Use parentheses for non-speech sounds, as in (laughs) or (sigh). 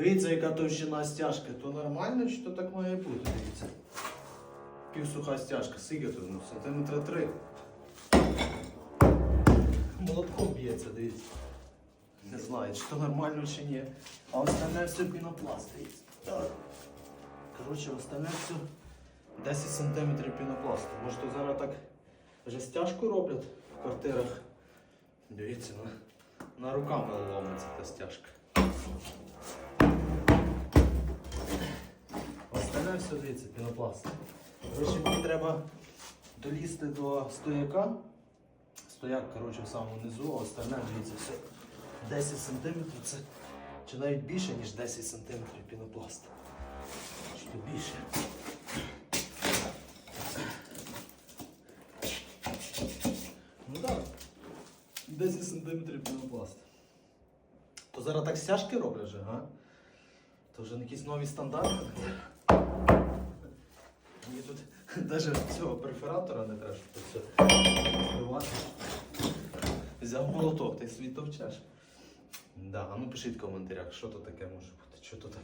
Дивіться, яка товщина стяжки. То нормально, чи то так має бути, дивіться. Півсуха стяжка, скільки тут? Ну, сантиметра три. Молотком б'ється, дивіться. Не знаю, чи то нормально, чи ні. А остальне все пінопласт. Так. Коротше, остальне все 10 сантиметрів пінопласту. Може, то зараз так вже стяжку роблять в квартирах. Дивіться, на, на руками ломиться та стяжка. Остальне все, дивіться, пінопласт. Коротше, мені треба долізти до стояка. Стояк, коротше, в самому низу, а остальне, дивіться, все 10 сантиметрів це чи навіть більше, ніж 10 сантиметрів пінопласту. Чи то більше. Ну так. 10 сантиметрів пінопласт. То зараз так стяжки роблять вже, га? То вже якісь нові стандарти. Тут (laughs) навіть цього перфоратора не треба, щоб все відкривати. Взяв молоток, ти свій товчеш. Да, а ну пишіть в коментарях, що то таке може бути, що то таке.